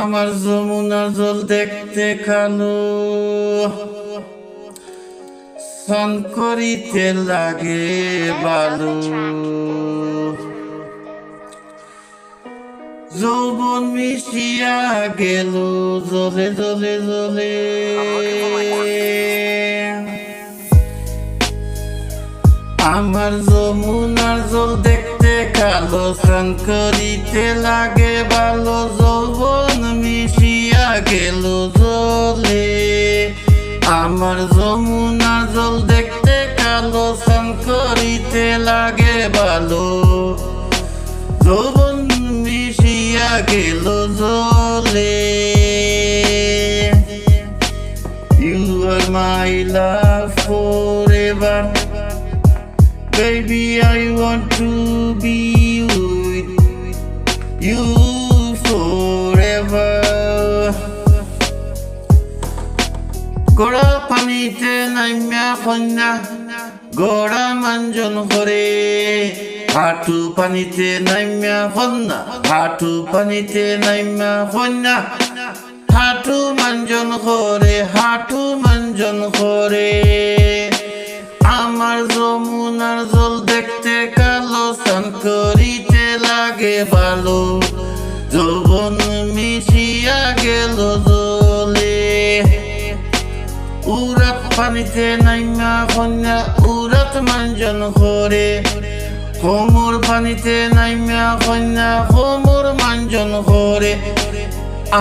আমার যমুনা জল দেখতে কালো। স্নান করিতে লাগে বালু। যৌবন মিশিয়া গেল, জলে জলে জলে। আমার যমুনার জল দেখতে কালো স্নান লাগে ভালো যৌবন মিশিয়া গেল জলে। আমার যমুনা জল দেখতে কালো স্নান লাগে ভালো যৌবন মিশিয়া গেল জলে। You are my love forever. Baby, I want to be with you forever. গোড়া পানিতে নাইমা কন্যা গোড়া মাঞ্জন করে। হাঁটু পানিতে নাইমা কন্যা হাঁটু পানিতে নাইমা কন্যা। হাঁটু মাঞ্জন করে হাঁটু মাঞ্জন করে। আমার যমুনার লাগে ভালো, যৌবন মিশিয়া গেল জলে। উরাত পানিতে নাইমা কন্যা উরাত মাঞ্জন করে কোমর পানিতে নাইমা কন্যা কোমর মাঞ্জন করে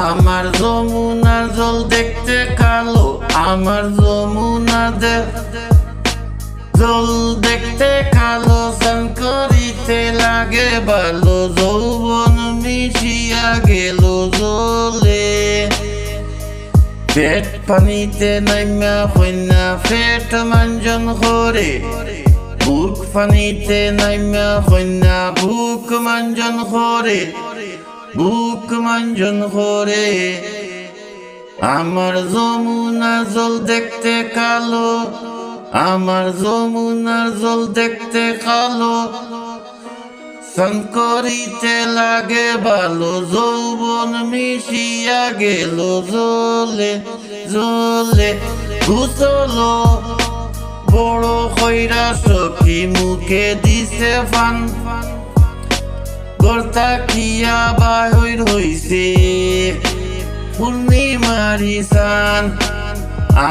আমার যমুনার জল দেখতে কালো, আমার যমুনা দেখ জল দেখতে কালো করিতে লাগে ভালো যৌবন মিশিয়া গেল জলে। পেট পানিতে নাইমা কন্যা পেট মাঞ্জন করে। বুক পানিতে নাইমা কন্যা বুক মাঞ্জন করে। বুক মাঞ্জন করে। আমার যমুনা জল দেখতে কালো আমার যমুনার জল দেখতে কালো, স্নান করিতে লাগে ভালো যৌবন মিশিয়া গেল জলে জলে। ঘুচলো বড় খৈরা সখী মুখে দিছে ফান, গর্তা কিয়া বাহির হইছে। পূর্ণিমারি সান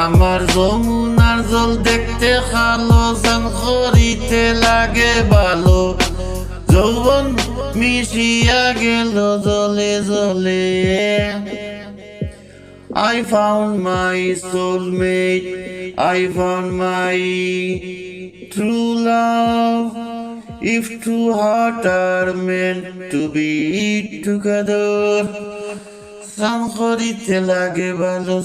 আমার যমুনার জল দেখতে খালো সান করিতে লাগে ভালো যৌবন মিশিয়া গেল জলে জলে I found my soulmate. I found my true love. If two hearts are meant to be together, সান করিতে লাগে ভালো